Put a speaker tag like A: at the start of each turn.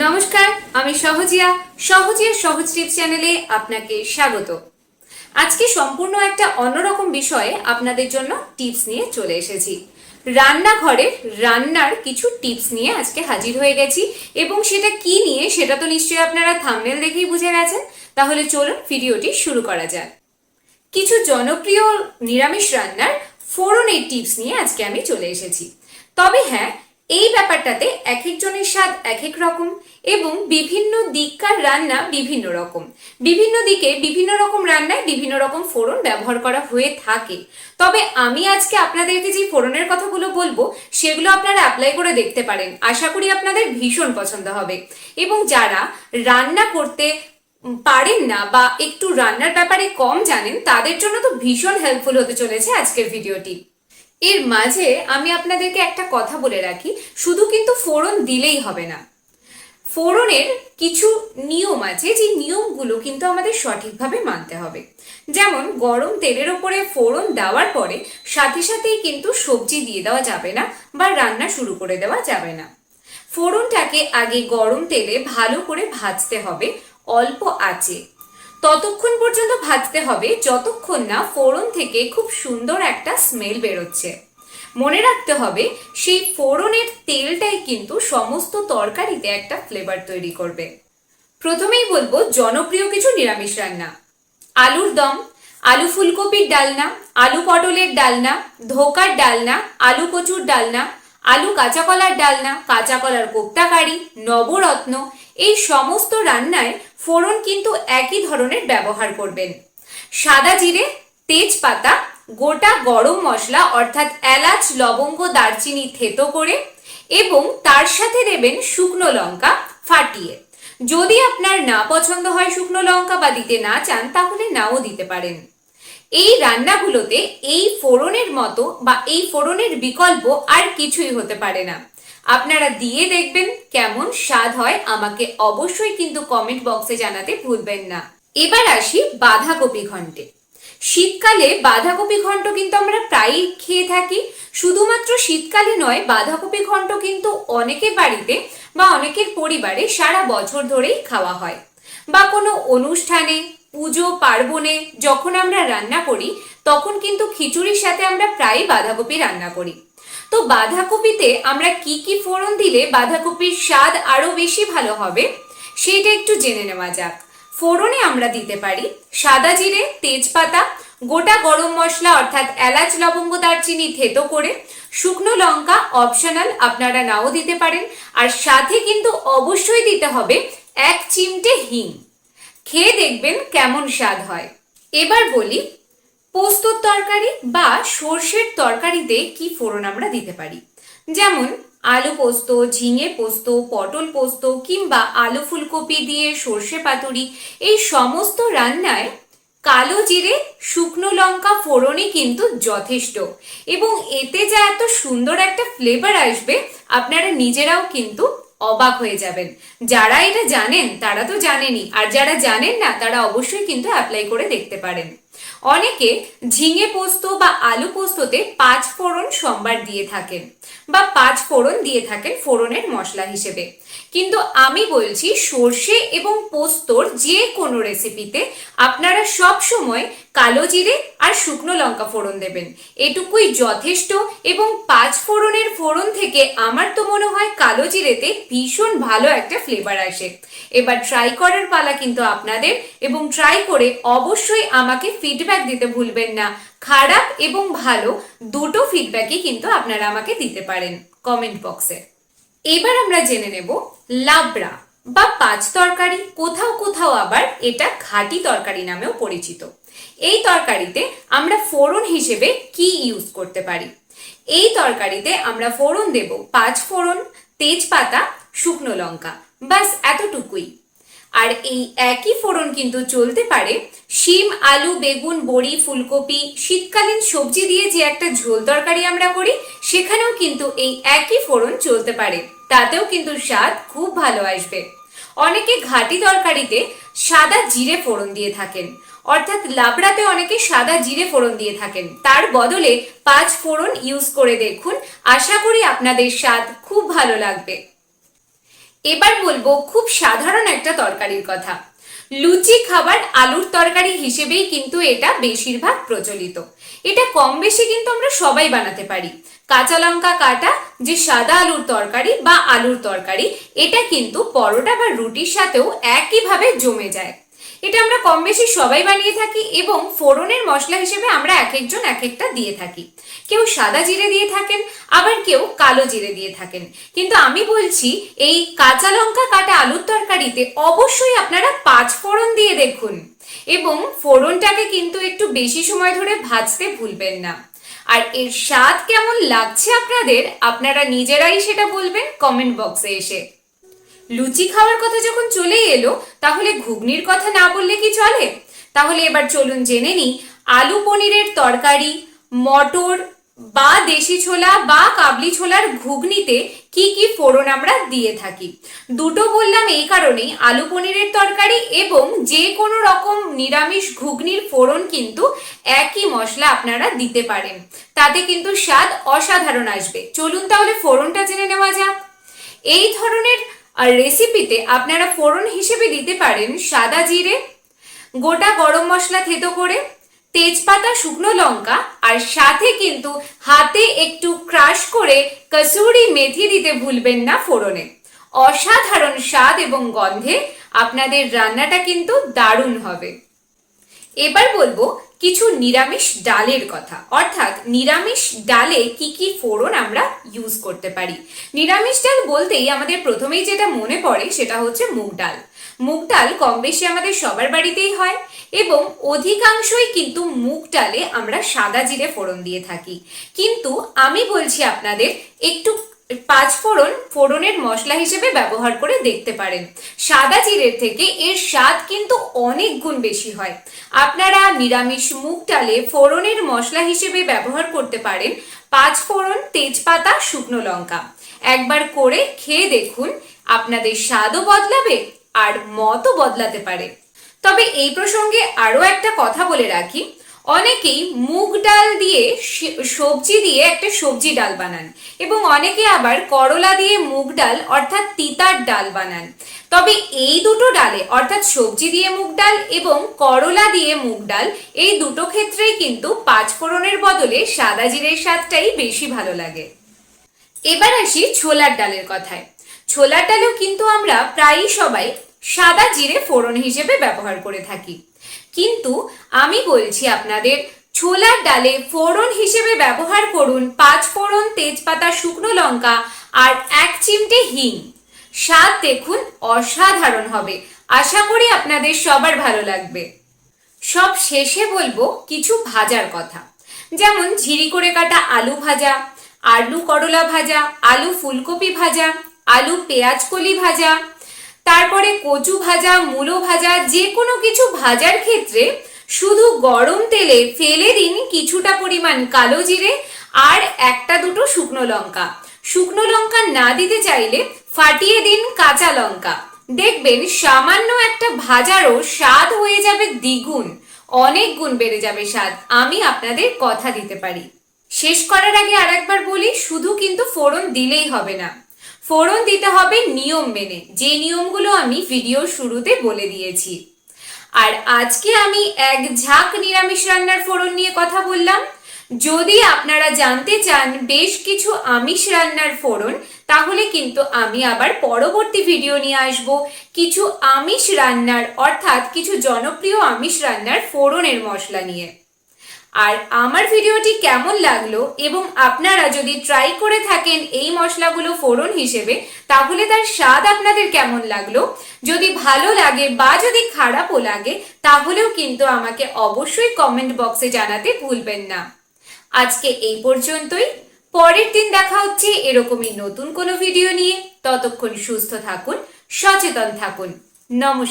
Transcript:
A: নমস্কার, আমি সহজিয়া সহজিয়া সহজ টিপস চ্যানেলে আপনাকে স্বাগত। আজকে সম্পূর্ণ একটা অন্যরকম বিষয়ে আপনাদের জন্য টিপস নিয়ে চলে এসেছি। রান্নাঘরে রান্নার কিছু টিপস নিয়ে আজকে হাজির হয়ে গেছি এবং সেটা কি নিয়ে সেটা তো নিশ্চয়ই আপনারা থামনেল দেখেই বুঝে গেছেন। তাহলে চলুন ভিডিওটি শুরু করা যাক। কিছু জনপ্রিয় নিরামিষ রান্নার ফোড়নের টিপস নিয়ে আজকে আমি চলে এসেছি। তবে হ্যাঁ এই ব্যাপারটাতে এক একজনের স্বাদ এক এক রকম এবং বিভিন্ন দিককার রান্না বিভিন্ন রকম। বিভিন্ন দিকে বিভিন্ন রকম রান্নায় বিভিন্ন রকম ফোড়ন ব্যবহার করা হয়ে থাকে। তবে আমি আজকে আপনাদেরকে যে ফোড়নের কথাগুলো বলব, সেগুলো আপনারা অ্যাপ্লাই করে দেখতে পারেন। আশা করি আপনাদের ভীষণ পছন্দ হবে। এবং যারা রান্না করতে পারেন না বা একটু রান্নার ব্যাপারে কম জানেন, তাদের জন্য তো ভীষণ হেল্পফুল হতে চলেছে আজকের ভিডিওটি এর মাঝে আমি আপনাদেরকে একটা কথা বলে রাখি, শুধু কিন্তু ফোড়ন দিলেই হবে না। ফোড়নের কিছু নিয়ম আছে, যে নিয়মগুলো কিন্তু আমাদের সঠিকভাবে মানতে হবে। যেমন, গরম তেলের ওপরে ফোড়ন দেওয়ার পরে সাথে সাথেই কিন্তু সবজি দিয়ে দেওয়া যাবে না বা রান্না শুরু করে দেওয়া যাবে না। ফোড়নটাকে আগে গরম তেলে ভালো করে ভাজতে হবে, অল্প আঁচে। ততক্ষণ পর্যন্ত ভাজতে হবে যতক্ষণ না ফোড়ন থেকে খুব সুন্দর একটা স্মেল বেরোচ্ছে। মনে রাখতে হবে, সেই ফোড়নের তেলটাই কিন্তু সমস্ত তরকারিতে একটা ফ্লেভার তৈরি করবে। প্রথমেই বলব, জনপ্রিয় কিছু নিরামিষ রান্না। আলুর দম, আলু ফুলকপির ডালনা, আলু পটলের ডালনা, ধোকার ডালনা, আলু কচুর ডালনা, আলু কাঁচা কলার ডালনা, কাঁচা কলার নবরত্ন, এই সমস্ত রান্নায় ফোড়ন কিন্তু একই ধরনের ব্যবহার করবেন। সাদা জিরে, তেজপাতা, গোটা গরম মশলা অর্থাৎ এলাচ, লবঙ্গ, দারচিনি থেতো করে এবং তার সাথে দেবেন শুকনো লঙ্কা ফাটিয়ে। যদি আপনার না পছন্দ হয় শুকনো লঙ্কা বা দিতে না চান, তাহলে নাও দিতে পারেন। এই রান্নাগুলোতে এই ফোড়নের মতো বা এই ফোড়নের বিকল্প আর কিছুই হতে পারে না। আপনারা দিয়ে দেখবেন কেমন স্বাদ হয়, আমাকে অবশ্যই কিন্তু কমেন্ট বক্সে জানাতে ভুলবেন না। এবার আসি বাঁধাকপি ঘন্টে। শীতকালে বাঁধাকপি ঘন্ট কিন্তু আমরা প্রায়ই খেয়ে থাকি। শুধুমাত্র শীতকালে নয়, বাঁধাকপি ঘন্ট কিন্তু অনেকের বাড়িতে বা অনেকের পরিবারে সারা বছর ধরেই খাওয়া হয়। বা কোনো অনুষ্ঠানে, পুজো, পার্বণে যখন আমরা রান্না করি, তখন কিন্তু খিচুড়ির সাথে আমরা প্রায়ই বাঁধাকপি রান্না করি। তো বাঁধাকপিতে আমরা কি কি ফোড়ন দিলে বাঁধাকপির স্বাদ আরও বেশি ভালো হবে? সেটা একটু জেনে নেওয়া যাক। ফোড়নে আমরা দিতে পারি সাদা জিরে, তেজপাতা, গোটা গরম মশলা অর্থাৎ এলাচ, লবঙ্গ, দারচিনি থেতো করে, শুকনো লঙ্কা অপশনাল আপনারা নাও দিতে পারেন। আর সাথে কিন্তু অবশ্যই দিতে হবে এক চিমটে হিং। খেয়ে দেখবেন কেমন স্বাদ হয়। এবার বলি পোস্তর তরকারি বা সর্ষের তরকারিতে কি ফোড়ন আমরা দিতে পারি? যেমন, আলু পোস্ত, ঝিঙে পোস্ত, পটল পোস্ত কিংবা আলু ফুলকপি দিয়ে সর্ষে পাতুরি, এই সমস্ত রান্নায় কালো জিরে, শুকনো লঙ্কা ফোড়নই কিন্তু যথেষ্ট। এবং এতে যা এত সুন্দর একটা ফ্লেভার আসবে, আপনারা নিজেরাও কিন্তু অবাক হয়ে যাবেন। যারা এটা জানেন, তারা তো জানেনই আর যারা জানেন না, তারা অবশ্যই কিন্তু অ্যাপ্লাই করে দেখতে পারেন। অনেকে ঝিঙে পোস্ত বা আলু পোস্ততে পাঁচ ফোড়ন সম্বার দিয়ে থাকেন বা পাঁচ ফোড়ন দিয়ে থাকেন ফোড়নের মশলা হিসেবে। কিন্তু আমি বলছি, সর্ষে এবং পোস্তর যে কোনো রেসিপিতে আপনারা সব সময় কালো জিরে আর শুকনো লঙ্কা ফোড়ন দেবেন। এটুকুই যথেষ্ট এবং পাঁচ ফোড়নের ফোড়ন থেকে আমার তো মনে হয় কালো জিরেতে ভীষণ ভালো একটা ফ্লেভার আসে। এবার ট্রাই করার পালা কিন্তু আপনাদের এবং ট্রাই করে অবশ্যই আমাকে ফিডব্যাক দিতে ভুলবেন না। খারাপ এবং ভালো দুটো ফিডব্যাকই কিন্তু আপনারা আমাকে দিতে পারেন কমেন্ট বক্সে এবার আমরা জেনে নেব লাবড়া বা পাঁচ তরকারি, কোথাও কোথাও আবার এটা ঘাটি তরকারি নামেও পরিচিত। এই তরকারিতে আমরা ফোড়ন হিসেবে কি ইউজ করতে পারি? এই তরকারিতে আমরা ফোড়ন দেব পাঁচ ফোড়ন, তেজপাতা, শুকনো লঙ্কা বাস এতটুকুই। আর এই একই ফোড়ন কিন্তু চলতে পারে শিম, আলু, বেগুন, বড়ি, ফুলকপি, শীতকালীন সবজি দিয়ে যে একটা ঝোল তরকারি আমরা করি, সেখানেও কিন্তু এই একই ফোড়ন চলতে পারে। তাতেও কিন্তু স্বাদ খুব ভালো আসবে। অনেকে ঘাটি তরকারিতে সাদা জিরে ফোড়ন দিয়ে থাকেন। অর্থাৎ লাবড়াতে অনেকে সাদা জিরে ফোড়ন দিয়ে থাকেন। তার বদলে পাঁচ ফোড়ন ইউজ করে দেখুন। আশা করি আপনাদের স্বাদ খুব ভালো লাগবে। এবার বলব, খুব সাধারণ একটা তরকারির কথা। লুচি খাবার আলুর তরকারি হিসেবেই কিন্তু এটা বেশিরভাগ প্রচলিত। এটা কম বেশি কিন্তু আমরা সবাই বানাতে পারি। কাঁচা লঙ্কা কাটা, যে সাদা আলুর তরকারি বা আলুর তরকারি, এটা কিন্তু পরোটা বা রুটির সাথেও একইভাবে জমে যায়। এটা আমরা কম বেশি সবাই বানিয়ে থাকি এবং ফোড়নের মশলা হিসেবে আমরা এক একজন এক একটা দিয়ে থাকি। কেউ সাদা জিরে দিয়ে থাকেন, আবার কেউ কালো জিরে দিয়ে থাকেন। কিন্তু আমি বলছি, এই কাঁচা লঙ্কা কাটা আলুর তরকারিতে অবশ্যই আপনারা পাঁচ ফোড়ন দিয়ে দেখুন। এবং ফোড়নটাকে কিন্তু একটু বেশি সময় ধরে ভাজতে ভুলবেন না। আর এর স্বাদ কেমন লাগছে আপনাদের, আপনারা নিজেরাই সেটা বলবেন কমেন্ট বক্সে এসে। লুচি খাওয়ার কথা যখন চলেই এলো, তাহলে ঘুগনির কথা না বললে কি চলে? তাহলে এবার চলুন জেনে নিই, আলু পনিরের তরকারি, মটর বা দেশি ছোলা বা কাবলি ছোলার ঘুগনিতে কি কি ফোড়ন আমরা দিয়ে থাকি? দুটো বললাম এই কারণেই, আলু পনিরের তরকারি এবং যে কোনো রকম নিরামিষ ঘুগনির ফোড়ন কিন্তু একই মশলা আপনারা দিতে পারেন। তাতে কিন্তু স্বাদ অসাধারণ আসবে। চলুন তাহলে ফোড়নটা জেনে নেওয়া যাক। এই ধরনের আর রেসিপিতে আপনারা ফোড়ন হিসেবে দিতে পারেন সাদা জিরে, গোটা গরম মশলা থেতো করে, তেজপাতা, শুকনো লঙ্কা আর সাথে কিন্তু হাতে একটু ক্রাশ করে কসুরি মেথি দিতে ভুলবেন না ফোড়নে। অসাধারণ স্বাদ এবং গন্ধে আপনাদের রান্নাটা কিন্তু দারুণ হবে। এবার বলব কিছু নিরামিষ ডালের কথা। অর্থাৎ নিরামিষ ডালে কি কি ফোড়ন আমরা ইউজ করতে পারি? নিরামিষ ডাল বলতেই আমাদের প্রথমেই যেটা মনে পড়ে সেটা হচ্ছে মুগ ডাল। মুগ ডাল কম বেশি আমাদের সবার বাড়িতেই হয় এবং অধিকাংশই কিন্তু মুগ ডালে আমরা সাদা জিরে ফোড়ন দিয়ে থাকি। কিন্তু আমি বলছি আপনাদের একটু পাঁচ ফোড়ন ফোড়নের মশলা হিসেবে ব্যবহার করে দেখতে পারেন। সাদা জিরের থেকে এর স্বাদ কিন্তু অনেক গুণ বেশি হয়। আপনারা নিরামিষ মুগ ডালে ফোড়নের মশলা হিসেবে ব্যবহার করতে পারেন পাঁচ ফোড়ন তেজপাতা, শুকনো লঙ্কা। একবার করে খেয়ে দেখুন, আপনাদের স্বাদও বদলাবে আর মতও বদলাতে পারে। তবে এই প্রসঙ্গে আরও একটা কথা বলে রাখি। অনেকেই মুগ ডাল দিয়ে সবজি দিয়ে একটা সবজি ডাল বানান এবং অনেকে আবার করলা দিয়ে মুগ ডাল অর্থাৎ তিতার ডাল বানান। তবে এই দুটো ডালে অর্থাৎ সবজি দিয়ে মুগ ডাল এবং করলা দিয়ে মুগ ডাল এই দুটো ক্ষেত্রেই কিন্তু পাঁচ ফোড়নের বদলে সাদা জিরের স্বাদটাই বেশি ভালো লাগে। এবার আসি ছোলার ডালের কথায়। ছোলার ডালেও কিন্তু আমরা প্রায়ই সবাই সাদা জিরে ফোড়ন হিসেবে ব্যবহার করে থাকি। কিন্তু আমি বলছি আপনাদের, ছোলার ডালে ফোড়ন হিসেবে ব্যবহার করুন পাঁচ ফোড়ন তেজপাতা শুকনো লঙ্কা আর এক চিমটে হিং। স্বাদ দেখুন অসাধারণ হবে। আশা করি আপনাদের সবার ভালো লাগবে। সব শেষে বলব কিছু ভাজার কথা। যেমন ঝিরি করে কাটা আলু ভাজা, আলু করলা ভাজা, আলু ফুলকপি ভাজা, আলু পেঁয়াজ কলি ভাজা তারপরে কচু ভাজা, মূলো ভাজা যে কোনো কিছু ভাজার ক্ষেত্রে শুধু গরম তেলে ফেলে দিন কিছুটা পরিমাণ কালো জিরে আর একটা দুটো শুকনো লঙ্কা। শুকনো লঙ্কা না দিতে চাইলে ফাটিয়ে দিন কাঁচা লঙ্কা। দেখবেন সামান্য একটা ভাজারও স্বাদ হয়ে যাবে দ্বিগুণ। অনেক গুণ বেড়ে যাবে স্বাদ। আমি আপনাদের কথা দিতে পারি। শেষ করার আগে আরেকবার বলি, শুধু কিন্তু ফোড়ন দিলেই হবে না। ফোড়ন দিতে হবে নিয়ম মেনে। যে নিয়মগুলো আমি ভিডিওর শুরুতে বলে দিয়েছি। আর আজকে আমি এক ঝাঁক নিরামিষ রান্নার ফোড়ন নিয়ে কথা বললাম। যদি আপনারা জানতে চান বেশ কিছু আমিষ রান্নার ফোড়ন, তাহলে কিন্তু আমি আবার পরবর্তী ভিডিও নিয়ে আসব। কিছু আমিষ রান্নার, অর্থাৎ কিছু জনপ্রিয় আমিষ রান্নার ফোড়নের মশলা নিয়ে। আর আমার ভিডিওটি কেমন লাগল এবং আপনারা যদি ট্রাই করে থাকেন এই মশলাগুলো ফোড়ন হিসেবে, তাহলে তার স্বাদ আপনাদের কেমন লাগল? যদি ভালো লাগে বা যদি খারাপও লাগে, তাহলেও কিন্তু আমাকে অবশ্যই কমেন্ট বক্সে জানাতে ভুলবেন না। আজকে এই পর্যন্তই। পরের দিন দেখা হচ্ছে এরকমই নতুন কোনো ভিডিও নিয়ে। ততক্ষণ সুস্থ থাকুন, সচেতন থাকুন। নমস্কার।